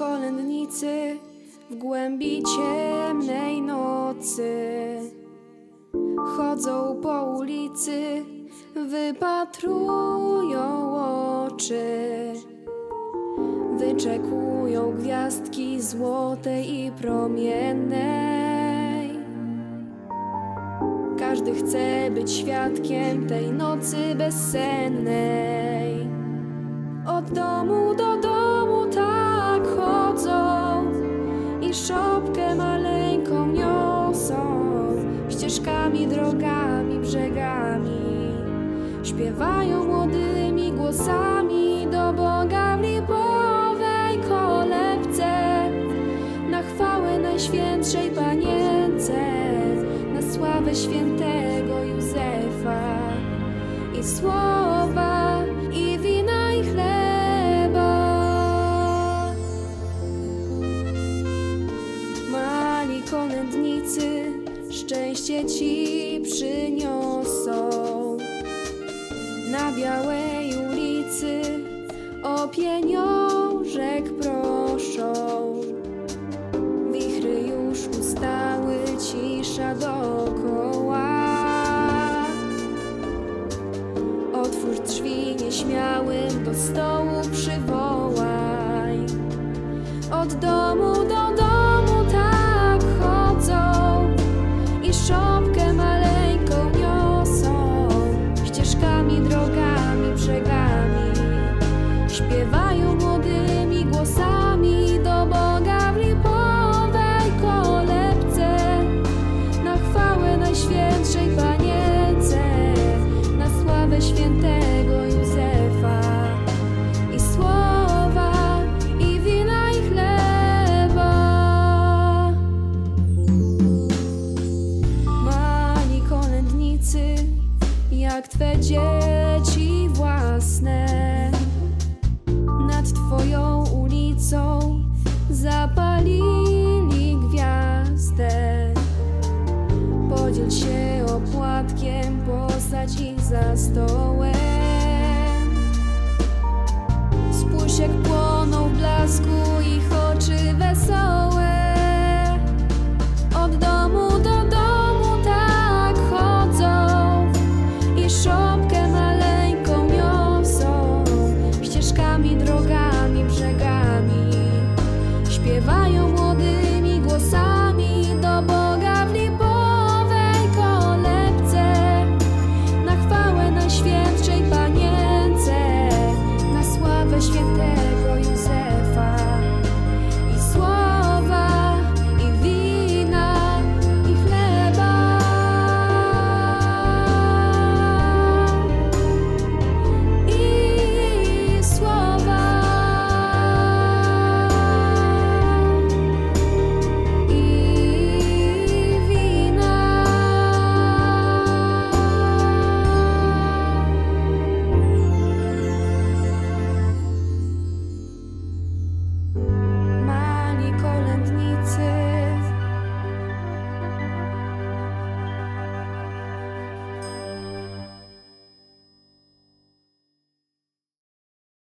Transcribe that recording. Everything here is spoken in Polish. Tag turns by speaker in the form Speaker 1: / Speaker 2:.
Speaker 1: kolędnicy w głębi ciemnej nocy chodzą po ulicy, wypatrują oczy, wyczekują gwiazdki złotej i promiennej. Każdy chce być świadkiem tej nocy bezsennej. Od domu do szopkę maleńką niosą ścieżkami, drogami, brzegami. Śpiewają młodymi głosami do Boga w lipowej kolebce. Na chwałę Najświętszej Panience, na sławę świętego Józefa i słowa, szczęście ci przyniosą na białej ulicy o pieniążek proszą. Wichry już ustały, cisza dookoła. Otwórz drzwi nieśmiałym, do stołu przywołaj. Szopkę maleńką niosą ścieżkami, drogami, brzegami. Śpiewają młodymi głosami do Boga w lipowej jak Twe dzieci własne, nad Twoją ulicą zapalili gwiazdę. Podziel się opłatkiem, posadź ich za stołem. Spójrz jak ścieżkami, drogami, brzegami. Śpiewają młodymi głosami do Boga w lipowej kolebce. Na chwałę Najświętszej Panience, na sławę świętego Józefa